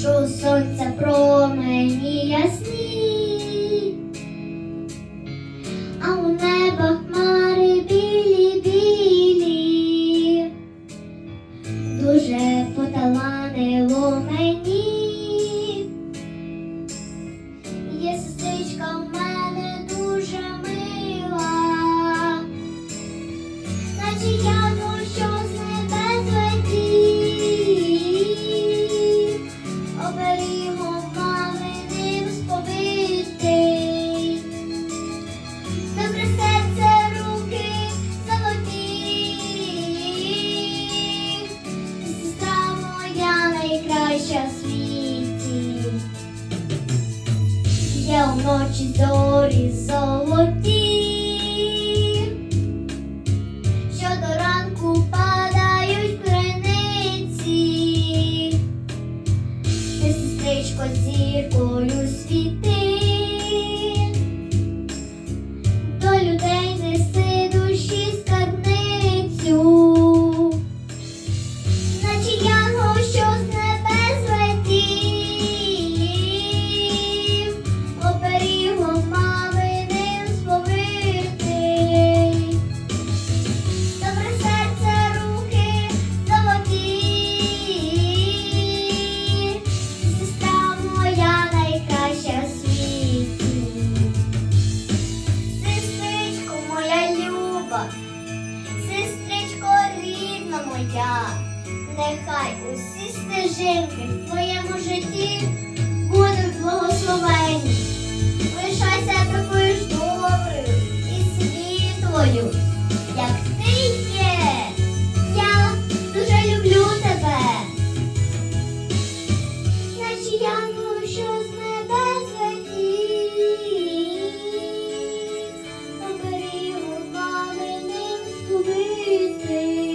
що сонця про. найкраща в світі, я вночі зорі золоті. моя, нехай усі стежинки в твоєму житті будуть благословені. Лишайся такою ж доброю і світлою, як ти є. Я дуже люблю тебе. Наче янголу, що з небес летів, оберігу мами ним скубити.